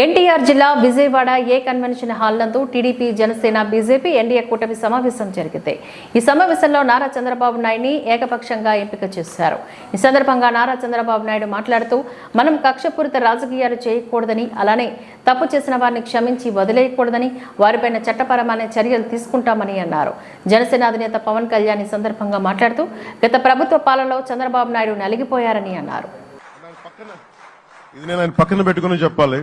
ఎన్టీఆర్ జిల్లా Vijayawada A convention hall నందు TDP Janasena BJP NDA కూటమి సమావేశం జరిగింది. ఈ సమావేశంలో నారా చంద్రబాబు నాయుడిని ఏకపక్షంగా ఎంపిక చేశారు. ఈ సందర్భంగా నారా చంద్రబాబు నాయుడు మాట్లాడుతూ మనం కక్షపూరిత రాజకీయాలు చేయకూడదని అలానే తప్పు చేసిన వారిని క్షమించి వదిలేయకూడదని వారిపైన చట్టపరమైన చర్యలు తీసుకుంటామని అన్నారు. జనసేన అధినేత పవన్ కళ్యాణ్ ఈ సందర్భంగా మాట్లాడుతూ గత ప్రభుత్వ పాలనలో చంద్రబాబు నాయుడు నలిగిపోయారని అన్నారు. ఇది నేను ఆయన పక్కన పెట్టుకుని చెప్పాలి.